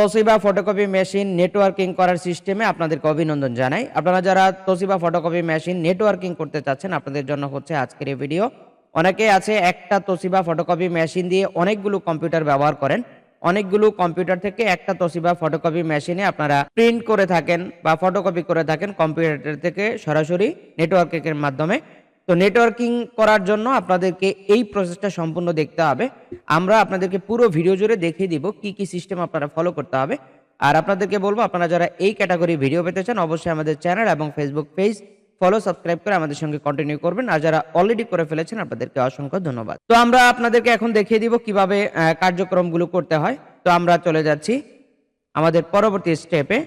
তোসিবা photocopy machine networking করার সিস্টেমে আপনাদেরকে অভিনন্দন জানাই। আপনারা যারা তসিবা ফটোকপি মেশিন নেটওয়ার্কিং করতে চাচ্ছেন, আপনাদের জন্য হচ্ছে আজকের এই ভিডিও। অনেকে আছে একটা তসিবা ফটোকপি মেশিন দিয়ে অনেকগুলো কম্পিউটার ব্যবহার করেন। অনেকগুলো কম্পিউটার থেকে একটা তসিবা ফটোকপি মেশিনে আপনারা প্রিন্ট করে থাকেন বা ফটোকপি করে থাকেন কম্পিউটার থেকে সরাসরি নেটওয়ার্কিং এর মাধ্যমে। তো নেটওয়ার্কিং করার জন্য আপনাদেরকে এই প্রসেসটা সম্পূর্ণ দেখতে হবে। আমরা আপনাদেরকে পুরো ভিডিও জুড়ে দেখিয়ে দিব কি কি সিস্টেম আপনারা ফলো করতে হবে। আর আপনাদেরকে বলব, আপনারা যারা এই ক্যাটাগরি ভিডিও পেতে চান, অবশ্যই আমাদের চ্যানেল এবং ফেসবুক পেজ ফলো সাবস্ক্রাইব করে আমাদের সঙ্গে কন্টিনিউ করবেন। আর যারা অলরেডি করে ফেলেছেন, আপনাদেরকে অসংখ্য ধন্যবাদ। তো আমরা আপনাদেরকে এখন দেখিয়ে দিব কীভাবে কার্যক্রমগুলো করতে হয়। তো আমরা চলে যাচ্ছি আমাদের পরবর্তী স্টেপে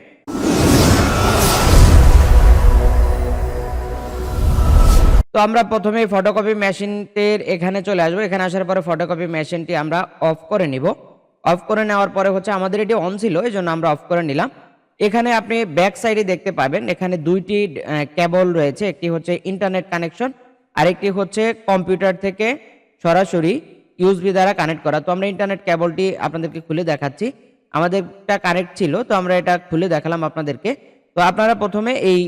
তো আমরা প্রথমে ফটোকপি মেশিনটির এখানে চলে আসব। এখানে আসার পরে ফটোকপি মেশিনটি আমরা অফ করে নিব। অফ করে নেওয়ার পরে হচ্ছে আমাদের এটি অন ছিল এই জন্য আমরা অফ করে নিলাম। এখানে আপনি ব্যাক সাইডে দেখতে পাবেন, এখানে দুইটি কেবল রয়েছে, একটি হচ্ছে ইন্টারনেট কানেকশন আরেকটি হচ্ছে কম্পিউটার থেকে সরাসরি ইউএসবি দ্বারা কানেক্ট করা। তো আমরা ইন্টারনেট কেবলটি আপনাদেরকে খুলে দেখাচ্ছি। আমাদেরটা কানেক্ট ছিল, তো আমরা এটা খুলে দেখালাম আপনাদেরকে। তো আপনারা প্রথমে এই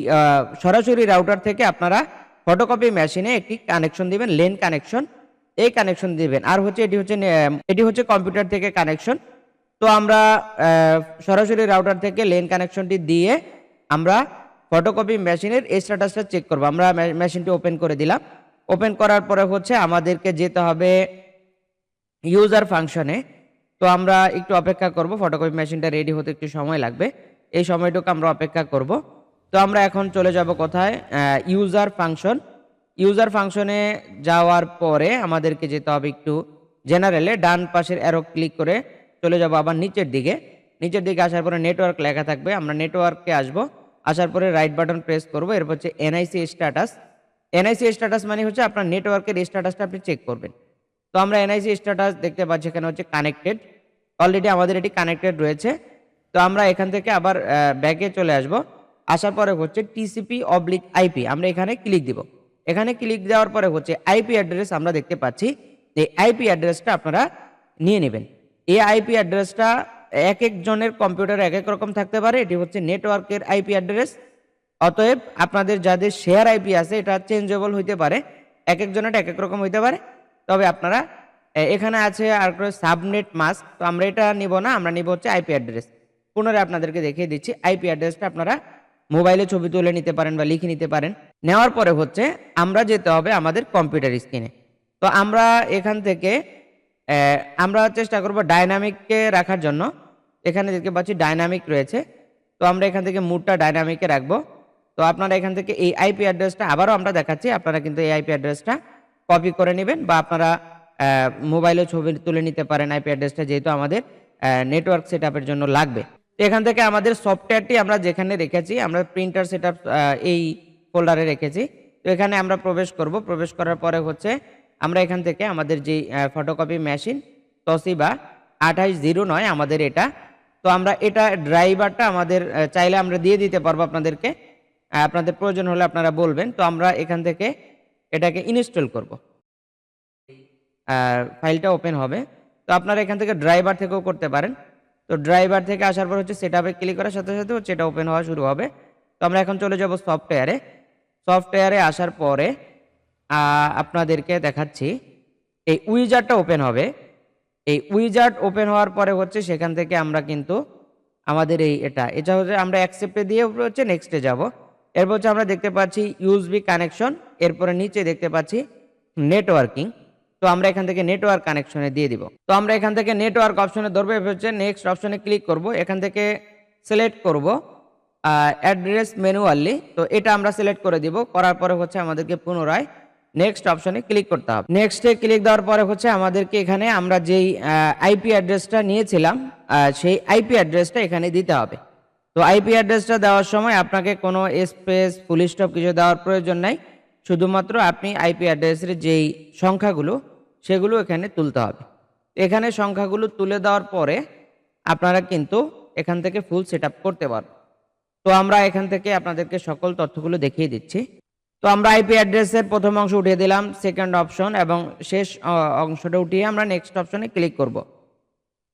সরাসরি রাউটার থেকে আপনারা ফটোকপি মেশিনে একটি কানেকশন দিবেন লেন কানেকশন এই কানেকশন দিবেন। আর হচ্ছে এটি হচ্ছে এটি হচ্ছে কম্পিউটার থেকে কানেকশন তো আমরা সরাসরি রাউটার থেকে লেন কানেকশনটি দিয়ে আমরা ফটোকপি মেশিনের এই স্ট্যাটাসটা চেক করব। আমরা মেশিনটি ওপেন করে দিলাম। ওপেন করার পরে হচ্ছে আমাদেরকে যেতে হবে ইউজার ফাংশনে তো আমরা একটু অপেক্ষা করব ফটোকপি মেশিনটা রেডি হতে একটু সময় লাগবে। এই সময়টুকু আমরা অপেক্ষা করব। তো আমরা এখন চলে যাব কোথায়? ইউজার ফাংশন ইউজার ফাংশনে যাওয়ার পরে আমাদেরকে যেতে হবে একটু জেনারেলে ডান পাশের অ্যারো ক্লিক করে চলে যাব আবার নিচের দিকে। নিচের দিকে আসার পরে নেটওয়ার্ক লেখা থাকবে। আমরা নেটওয়ার্কে আসব। আসার পরে রাইট বাটন প্রেস করব। এরপর হচ্ছে এনআইসি স্ট্যাটাস এনআইসি স্ট্যাটাস মানে হচ্ছে আপনার নেটওয়ার্কের স্ট্যাটাসটা আপনি চেক করবেন। তো আমরা এনআইসি স্ট্যাটাস দেখতে পাচ্ছি, এখানে হচ্ছে কানেক্টেড অলরেডি আমাদের এটি কানেক্টেড রয়েছে। তো আমরা এখান থেকে আবার ব্যাকে চলে আসব। আসার পরে হচ্ছে টিসিপি অবলিক আইপি আমরা এখানে ক্লিক দিব। এখানে ক্লিক দেওয়ার পরে হচ্ছে আইপি অ্যাড্রেস আমরা দেখতে পাচ্ছি এই আইপি অ্যাড্রেসটা আপনারা নিয়ে নেবেন। এই আইপি অ্যাড্রেসটা এক একজনের কম্পিউটার এক এক রকম থাকতে পারে, এটি হচ্ছে নেটওয়ার্কের আইপি অ্যাড্রেস অতএব আপনাদের যাদের শেয়ার আইপি আছে, এটা চেঞ্জেবল হইতে পারে, এক একজনের এক এক রকম হইতে পারে। তবে আপনারা এখানে আছে আর সাবনেট মাস্ক তো আমরা এটা নিব না, আমরা নিব হচ্ছে আইপি অ্যাড্রেস পুনরায় আপনাদেরকে দেখিয়ে দিচ্ছি আইপি অ্যাড্রেসটা আপনারা মোবাইলে ছবি তুলে নিতে পারেন বা লিখে নিতে পারেন। নেওয়ার পরে হচ্ছে আমরা যেতে হবে আমাদের কম্পিউটার স্ক্রিনে। তো আমরা এখান থেকে আমরা চেষ্টা করব ডাইনামিককে রাখার জন্য। এখানে দেখতে পাচ্ছি ডাইনামিক রয়েছে। তো আমরা এখান থেকে মুডটা ডাইনামিকে রাখব। তো আপনারা এখান থেকে এই আইপি অ্যাড্রেসটা আবারও আমরা দেখাচ্ছি। আপনারা কিন্তু এই আইপি অ্যাড্রেসটা কপি করে নেবেন বা আপনারা মোবাইলে ছবি তুলে নিতে পারেন আইপি অ্যাড্রেসটা যেহেতু আমাদের নেটওয়ার্ক সেট জন্য লাগবে। এখান থেকে আমাদের সফটওয়্যারটি আমরা যেখানে রেখেছি, আমরা প্রিন্টার সেট এই ফোল্ডারে রেখেছি। তো এখানে আমরা প্রবেশ করব। প্রবেশ করার পরে হচ্ছে আমরা এখান থেকে আমাদের যে ফটোকপি মেশিন টসি বা আঠাইশ জিরো নয় আমাদের এটা। তো আমরা এটা ড্রাইভারটা আমাদের চাইলে আমরা দিয়ে দিতে পারব আপনাদেরকে। আপনাদের প্রয়োজন হলে আপনারা বলবেন। তো আমরা এখান থেকে এটাকে ইনস্টল করব। ফাইলটা ওপেন হবে। তো আপনারা এখান থেকে ড্রাইভার থেকেও করতে পারেন। তো ড্রাইভার থেকে আসার পর হচ্ছে সেট আপে ক্লিক করার সাথে সাথে হচ্ছে এটা ওপেন হওয়া শুরু হবে। তো আমরা এখন চলে যাব সফটওয়্যারে সফটওয়্যারে আসার পরে আপনাদেরকে দেখাচ্ছি। এই উইজারটা ওপেন হবে। এই উইজার্ট ওপেন হওয়ার পরে হচ্ছে সেখান থেকে আমরা কিন্তু আমাদের এই এটা এটা হচ্ছে আমরা অ্যাকসেপ্টে দিয়ে হচ্ছে নেক্সটে যাব। এরপর হচ্ছে আমরা দেখতে পাচ্ছি ইউএসবি কানেকশন এরপরে নিচে দেখতে পাচ্ছি নেটওয়ার্কিং তো আমরা এখান থেকে নেটওয়ার্ক কানেকশনে দিয়ে দিব। তো আমরা এখান থেকে নেটওয়ার্ক অপশনে ধরবো হচ্ছে নেক্সট অপশনে ক্লিক করব। এখান থেকে সিলেক্ট করব অ্যাড্রেস ম্যানুয়ালি তো এটা আমরা সিলেক্ট করে দিব, করার পরে হচ্ছে আমাদেরকে পুনরায় নেক্সট অপশনে ক্লিক করতে হবে। নেক্সটে ক্লিক দেওয়ার পরে হচ্ছে আমাদেরকে এখানে আমরা যেই আইপি অ্যাড্রেসটা নিয়েছিলাম সেই আইপি অ্যাড্রেসটা এখানে দিতে হবে। তো আইপি অ্যাড্রেসটা দেওয়ার সময় আপনাকে কোনো স্পেস পুলিশ স্টপ কিছু দেওয়ার প্রয়োজন নাই। শুধুমাত্র আপনি আইপি অ্যাড্রেসের যেই সংখ্যাগুলো, সেগুলো এখানে তুলতে হবে। এখানে সংখ্যাগুলো তুলে দেওয়ার পরে আপনারা কিন্তু এখান থেকে ফুল সেট করতে পারবেন। তো আমরা এখান থেকে আপনাদেরকে সকল তথ্যগুলো দেখিয়ে দিচ্ছি। তো আমরা আইপি অ্যাড্রেসের প্রথম অংশ উঠিয়ে দিলাম সেকেন্ড অপশন এবং শেষ অংশটা উঠিয়ে আমরা নেক্সট অপশনে ক্লিক করব।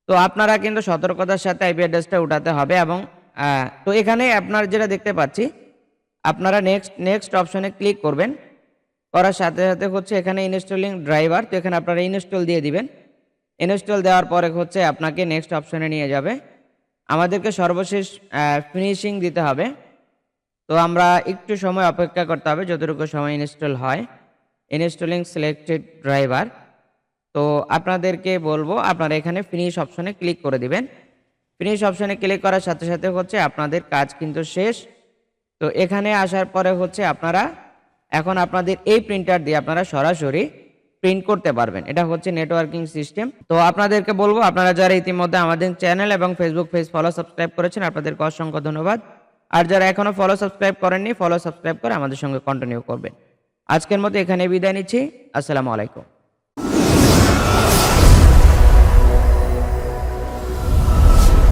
তো আপনারা কিন্তু সতর্কতার সাথে আইপি অ্যাড্রেসটা উঠাতে হবে এবং তো এখানে আপনার যেটা দেখতে পাচ্ছি আপনারা নেক্সট নেক্সট অপশনে ক্লিক করবেন। করার সাথে সাথে হচ্ছে এখানে ইনস্টলিং ড্রাইভার তো এখানে আপনারা ইনস্টল দিয়ে দিবেন। ইনস্টল দেওয়ার পরে হচ্ছে আপনাকে নেক্সট অপশনে নিয়ে যাবে। আমাদেরকে সর্বশেষ ফিনিশিং দিতে হবে। তো আমরা একটু সময় অপেক্ষা করতে হবে যতটুকু সময় ইনস্টল হয়। ইনস্টলিং সিলেক্টেড ড্রাইভার তো আপনাদেরকে বলব, আপনারা এখানে ফিনিশ অপশনে ক্লিক করে দিবেন। ফিনিশ অপশনে ক্লিক করার সাথে সাথে হচ্ছে আপনাদের কাজ কিন্তু শেষ। তো এখানে আসার পরে হচ্ছে আপনারা এখন আপনাদের এই প্রিন্টার দিয়ে আপনারা সরাসরি প্রিন্ট করতে পারবেন। এটা হচ্ছে নেটওয়ার্কিং সিস্টেম তো আপনাদেরকে বলব, আপনারা যারা ইতিমধ্যে আমাদের চ্যানেল এবং ফেসবুক পেজ ফলো সাবস্ক্রাইব করেছেন, আপনাদেরকে অসংখ্য ধন্যবাদ। আর যারা এখনও ফলো সাবস্ক্রাইব করেননি ফলো সাবস্ক্রাইব করে আমাদের সঙ্গে কন্টিনিউ করবেন। আজকের মতো এখানে বিদায় নিচ্ছি। আসসালামু আলাইকুম।